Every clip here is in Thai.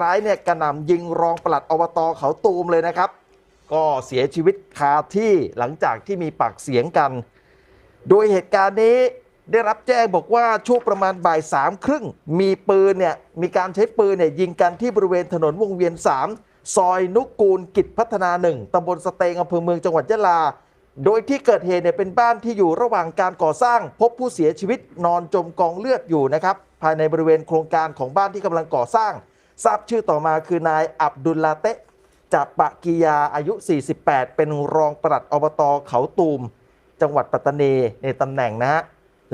ร้ายเนี่ยกระหน่ำยิงรองปลัดอบตเขาตูมเลยนะครับ ก็เสียชีวิตคาที่หลังจากที่มีปากเสียงกัน โดยเหตุการณ์นี้ได้รับแจ้งบอกว่าช่วงประมาณบ่ายสามครึ่งมีปืนเนี่ยมีการใช้ปืนเนี่ยยิงกันที่บริเวณถนนวงเวียน 3 ซอยนุกูลกิจพัฒนาหนึ่งตำบลสเตงอำเภอเมืองจังหวัดยะลา โดยที่เกิดเหตุเนี่ยเป็นบ้านที่อยู่ระหว่างการก่อสร้าง พบผู้เสียชีวิตนอนจมกองเลือดอยู่นะครับภายในบริเวณโครงการของบ้านที่กำลังก่อสร้าง ทราบชื่อต่อมาคือนายอับดุลลาเตะจับปะกียาอายุ 48 เป็นรองปลัดอบตเขาตูม จังหวัดปัตตานีในตำแหน่งนะฮะ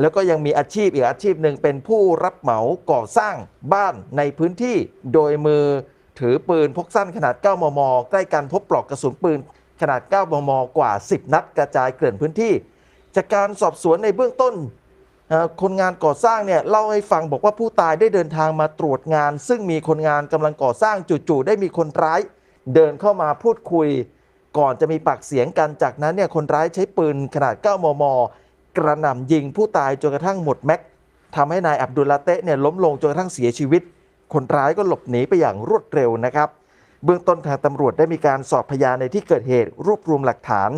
แล้วก็ยังมีอาชีพอีกอาชีพหนึ่งเป็นผู้รับเหมาก่อสร้างบ้านในพื้นที่โดยมือถือปืนพกสั้นขนาด 9 มม ใกล้กันพบปลอกกระสุนปืนขนาด 9 มม กว่า 10 นัดกระจายเกลื่อนพื้นที่ จากการสอบสวนในเบื้องต้น คนงานก่อสร้างเนี่ยเล่าให้ฟังบอกว่าผู้ตายได้เดินทางมาตรวจงาน ซึ่งมีคนงานกำลังก่อสร้างจู่ๆได้มีคนร้าย เดินเข้ามาพูดคุย ก่อนจะมีปากเสียงกันจากนั้นเนี่ยคนร้ายใช้ปืนขนาด 9 มม กระหน่ำยิงผู้ตายจนกระทั่งหมดแม็กทำให้นายอับดุลลาเตะเนี่ยล้มลงจนกระทั่งเสียชีวิต คนร้ายก็หลบหนีไปอย่างรวดเร็วนะครับ เบื้องต้นทางตำรวจได้มีการสอบพยานในที่เกิดเหตุรวบรวมหลักฐาน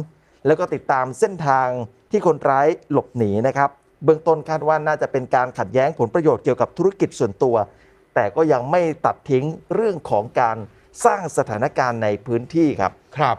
แล้วก็ติดตามเส้นทางที่คนร้ายหลบหนีนะครับ เบื้องต้นคาดว่าน่าจะเป็นการขัดแย้งผลประโยชน์เกี่ยวกับธุรกิจส่วนตัว แต่ก็ยังไม่ตัดทิ้งเรื่องของการสร้างสถานการณ์ในพื้นที่ครับ ครับ